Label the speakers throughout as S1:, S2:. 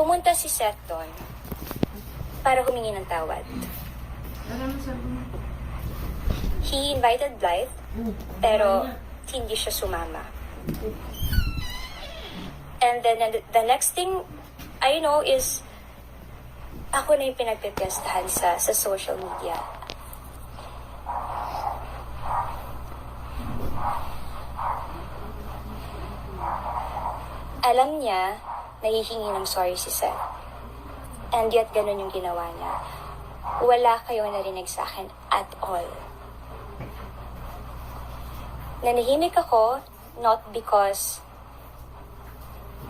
S1: pumunta si Seth doon para humingi ng tawad. He invited Blythe, pero hindi siya sumama. And then the, next thing I know is ako na yung pinagpipiestahan sa, sa social media. Alam niya, nahihingi ng sorry si Seth. And yet, ganun yung ginawa niya. Wala kayong narinig sa akin at all. Nanahimik ako, not because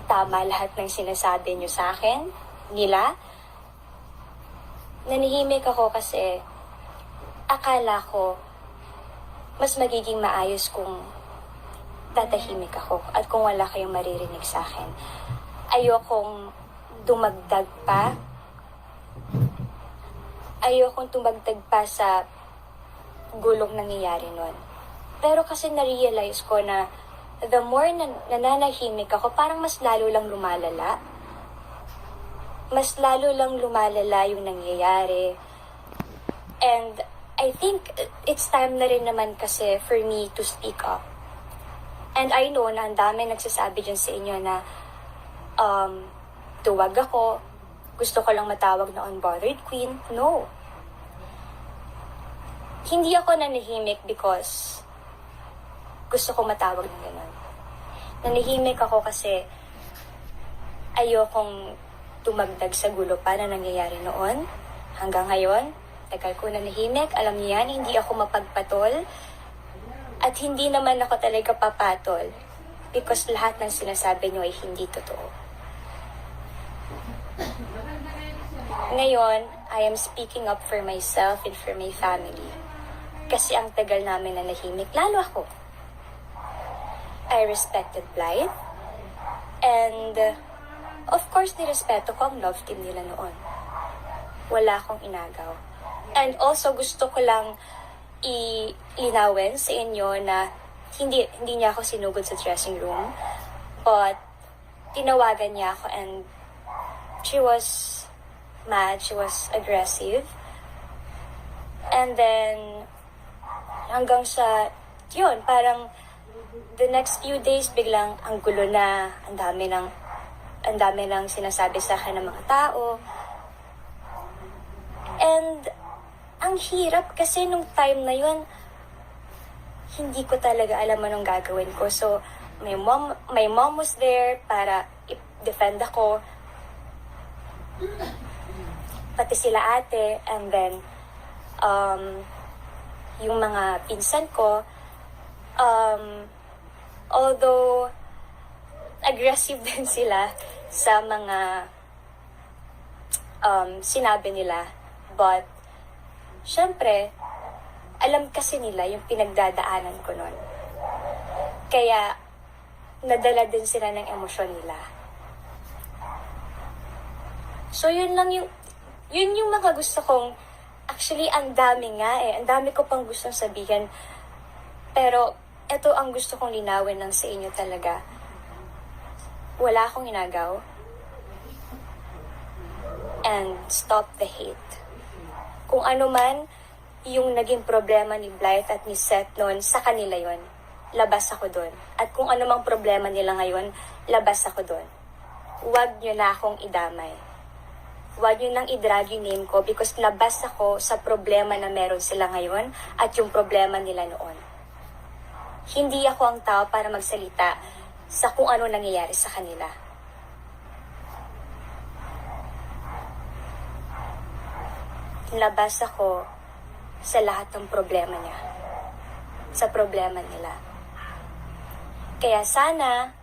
S1: tama lahat ng sinasabi niyo sa akin, nila. Nanahimik ako kasi akala ko mas magiging maayos kung tatahimik ako at kung wala kayong maririnig sa akin. Ayokong dumagdag pa. Ayokong tumagdag pa sa gulong nangyayari nun. Pero kasi na-realize ko na the more na nananahimik ako, parang mas lalo lang lumalala. Mas lalo lang lumalala yung nangyayari. And I think it's time na rin naman kasi for me to speak up. And I know na ang dami nagsasabi dyan sa inyo na um, tuwag ako, gusto ko lang matawag na unbothered queen. No. Hindi ako nanahimik because gusto ko matawag ng ganun. Nanahimik ako kasi ayokong tumagdag sa gulo pa na nangyayari noon. Hanggang ngayon, tagal ko nanahimik. Alam niyo yan, hindi ako mapagpatol. At hindi naman ako talaga papatol because lahat ng sinasabi niyo ay hindi totoo. Ngayon, I am speaking up for myself and for my family. Kasi ang tagal namin na nahimik, lalo ako. I respected Blythe. And, uh, of course, nirespeto ko ang love team nila noon. Wala akong inagaw. And also, gusto ko lang i-linawin sa inyo na hindi, hindi niya ako sinugod sa dressing room. But, tinawagan niya ako and she was mad, she was aggressive. And then, hanggang sa, yun, parang the next few days, biglang ang gulo na, ang dami ng, ang dami ng sinasabi sa akin ng mga tao. And, ang hirap kasi nung time na yun, hindi ko talaga alam anong gagawin ko. So, my mom, my mom was there para i-defend ako. Pati sila ate. And then, um, yung mga pinsan ko, um, although aggressive din sila sa mga um, sinabi nila, but syempre, alam kasi nila yung pinagdadaanan ko nun. Kaya, nadala din sila ng emosyon nila. So, yun lang yung, yun yung mga gusto kong, actually, ang dami nga eh. Ang dami ko pang gustong sabihin. Pero, ito ang gusto kong linawin lang sa inyo talaga. Wala akong inagaw. And stop the hate. Kung ano man yung naging problema ni Blythe at ni Seth noon, sa kanila yon labas ako doon. At kung ano mang problema nila ngayon, labas ako doon. Huwag nyo na akong idamay. Huwag nyo nang idrag yung name ko because labas ako sa problema na meron sila ngayon at yung problema nila noon. Hindi ako ang tao para magsalita sa kung ano nangyayari sa kanila. Labas ako sa lahat ng problema niya. Sa problema nila. Kaya sana,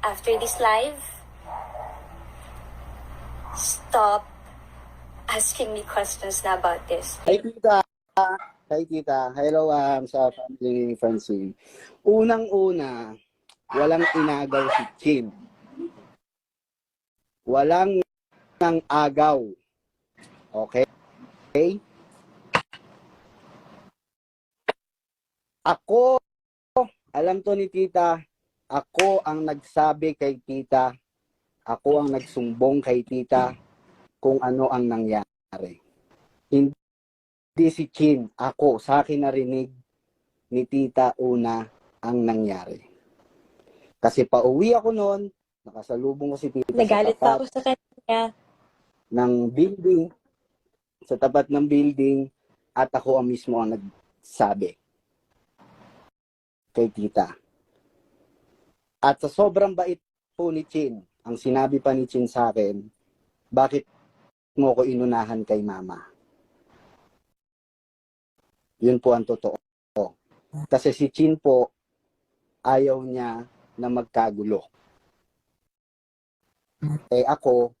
S1: after this live, stop asking me questions na about this.
S2: Hi, tita. Hi, tita. Hello, um, sa family ni Francine. Unang-una, walang inagaw si Chin. Walang nang agaw. Okay? Okay? Ako, alam to ni tita, ako ang nagsabi kay tita ako ang nagsumbong kay tita kung ano ang nangyari. Hindi si Chin, ako, sa akin narinig ni tita una ang nangyari. Kasi pauwi ako noon, nakasalubong ko si tita
S1: Nagalit
S2: sa
S1: pa ako sa kanya.
S2: ng building, sa tapat ng building, at ako ang mismo ang nagsabi kay tita. At sa sobrang bait po ni Chin, ang sinabi pa ni Chin sa akin, bakit mo ko inunahan kay mama? Yun po ang totoo. Kasi si Chin po, ayaw niya na magkagulo. Eh ako,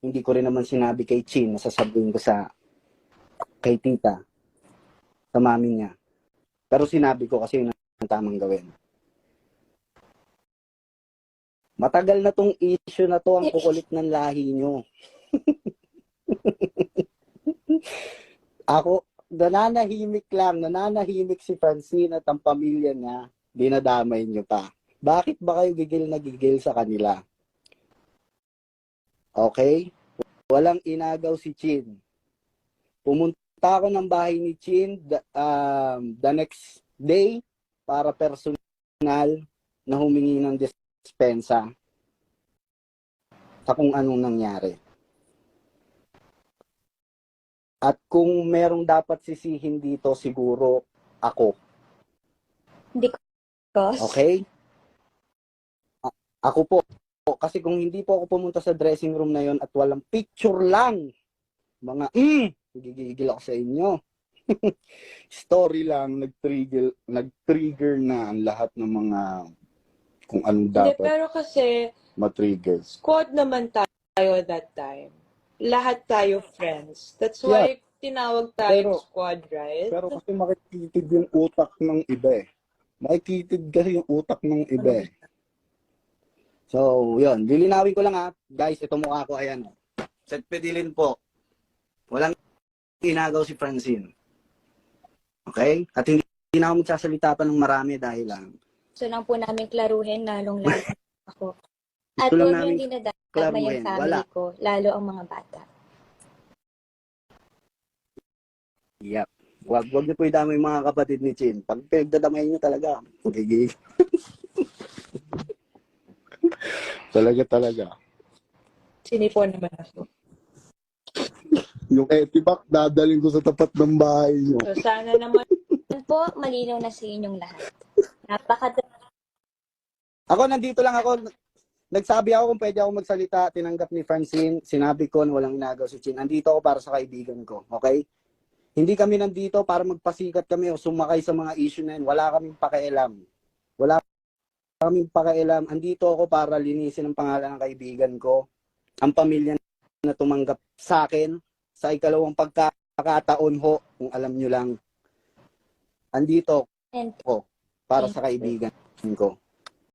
S2: hindi ko rin naman sinabi kay Chin, nasasabihin ko sa kay tita, sa mami niya. Pero sinabi ko kasi yun ang tamang gawin. Matagal na tong issue na to, ang kukulit ng lahi nyo. Ako, nananahimik lang, nananahimik si Francine at ang pamilya niya, dinadamay nyo pa. Bakit ba kayo gigil na gigil sa kanila? Okay? Walang inagaw si Chin. Pumunta ako ng bahay ni Chin the, um, the next day para personal na humingi ng dispensa sa kung anong nangyari. At kung merong dapat sisihin dito, siguro ako.
S1: Because,
S2: Okay? A- ako po. Kasi kung hindi po ako pumunta sa dressing room na yon at walang picture lang, mga, mm, gigigil ako sa inyo. Story lang, nag-trigger, nag-trigger na ang lahat ng mga kung anong
S3: Hindi,
S2: dapat
S3: pero kasi,
S2: ma-trigger.
S3: squad naman tayo that time. Lahat tayo friends. That's why tinawag tayong
S2: Pero-
S3: squad, right?
S2: Pero kasi makikitid yung utak ng iba eh. Makikitid kasi yung utak ng iba eh. So, yun. Lilinawin ko lang ha. Guys, ito mukha ko. Ayan. Set pedilin po. Walang inagaw si Francine. Okay? At hindi, hindi na ako magsasalita pa ng marami dahil lang.
S1: Gusto lang po namin klaruhin, lalong lalo ako. At
S2: Gusto lang namin
S1: yung dinadama yung family
S2: Wala.
S1: ko, lalo ang mga bata.
S2: Yep. Wag, wag niyo po idamay mga kapatid ni Chin. Pag pinagdadamay niyo talaga, magiging. talaga talaga.
S3: Sinipo naman ako.
S2: Yung etipak, dadalhin ko sa tapat ng bahay niyo.
S3: So, sana naman,
S1: po, malinaw na sa inyong lahat. Napaka
S2: Ako, nandito lang ako. Nagsabi ako kung pwede ako magsalita. Tinanggap ni Francine. Sinabi ko na walang inagaw si Chin. Andito ako para sa kaibigan ko. Okay? Hindi kami nandito para magpasikat kami o sumakay sa mga issue na yun. Wala kaming pakialam. Wala kaming pakialam. Andito ako para linisin ang pangalan ng kaibigan ko. Ang pamilya na tumanggap sa akin sa ikalawang pagkakataon ho, kung alam nyo lang. Andito
S1: And
S2: ko para sa kaibigan ko.